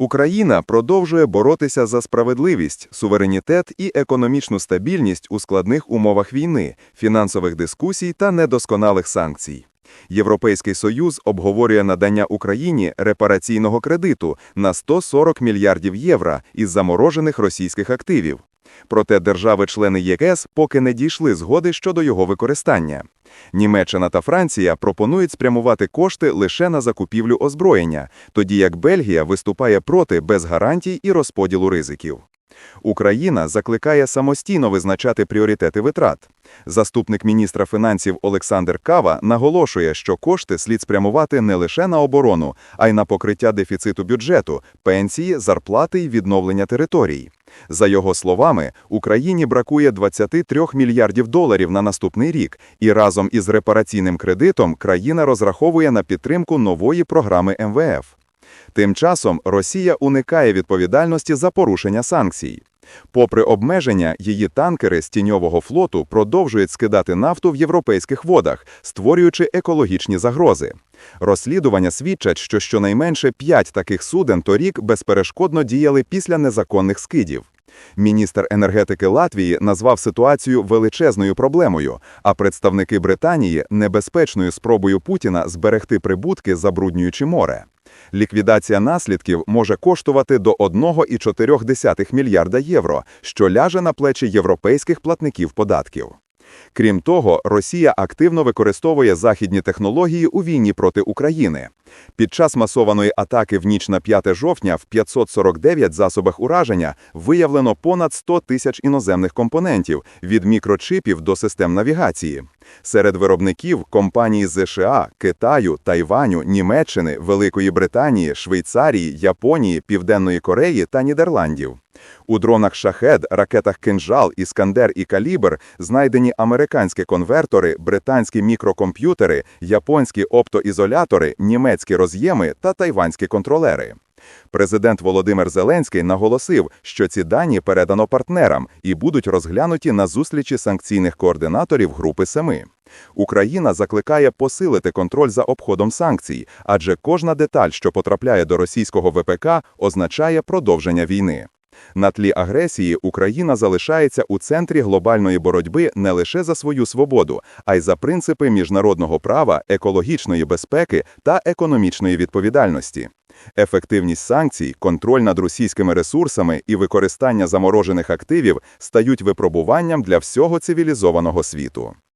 Україна продовжує боротися за справедливість, суверенітет і економічну стабільність у складних умовах війни, фінансових дискусій та недосконалих санкцій. Європейський союз обговорює надання Україні репараційного кредиту на 140 мільярдів євро із заморожених російських активів. Проте держави-члени ЄС поки не дійшли згоди щодо його використання. Німеччина та Франція пропонують спрямувати кошти лише на закупівлю озброєння, тоді як Бельгія виступає проти без гарантій і розподілу ризиків. Україна закликає самостійно визначати пріоритети витрат. Заступник міністра фінансів Олександр Кава наголошує, що кошти слід спрямувати не лише на оборону, а й на покриття дефіциту бюджету, пенсії, зарплати й відновлення територій. За його словами, Україні бракує 23 мільярдів доларів на наступний рік, і разом із репараційним кредитом країна розраховує на підтримку нової програми МВФ. Тим часом Росія уникає відповідальності за порушення санкцій. Попри обмеження, її танкери з тіньового флоту продовжують скидати нафту в європейських водах, створюючи екологічні загрози. Розслідування свідчать, що щонайменше п'ять таких суден торік безперешкодно діяли після незаконних скидів. Міністр енергетики Латвії назвав ситуацію величезною проблемою, а представники Британії небезпечною спробою Путіна зберегти прибутки, забруднюючи море. Ліквідація наслідків може коштувати до 1,4 мільярда євро, що ляже на плечі європейських платників податків. Крім того, Росія активно використовує західні технології у війні проти України. Під час масованої атаки в ніч на 5 жовтня в 549 засобах ураження виявлено понад 100 тисяч іноземних компонентів від мікрочипів до систем навігації. Серед виробників компанії США, Китаю, Тайваню, Німеччини, Великої Британії, Швейцарії, Японії, Південної Кореї та Нідерландів. У дронах шахед, ракетах кинжал, іскандер і калібр знайдені американські конвертори, британські мікрокомп'ютери, японські оптоізолятори, німецькі роз'єми та тайванські контролери. Президент Володимир Зеленський наголосив, що ці дані передано партнерам і будуть розглянуті на зустрічі санкційних координаторів Групи Семи. Україна закликає посилити контроль за обходом санкцій, адже кожна деталь, що потрапляє до російського ВПК, означає продовження війни. На тлі агресії Україна залишається у центрі глобальної боротьби не лише за свою свободу, а й за принципи міжнародного права, екологічної безпеки та економічної відповідальності. Ефективність санкцій, контроль над російськими ресурсами і використання заморожених активів стають випробуванням для всього цивілізованого світу.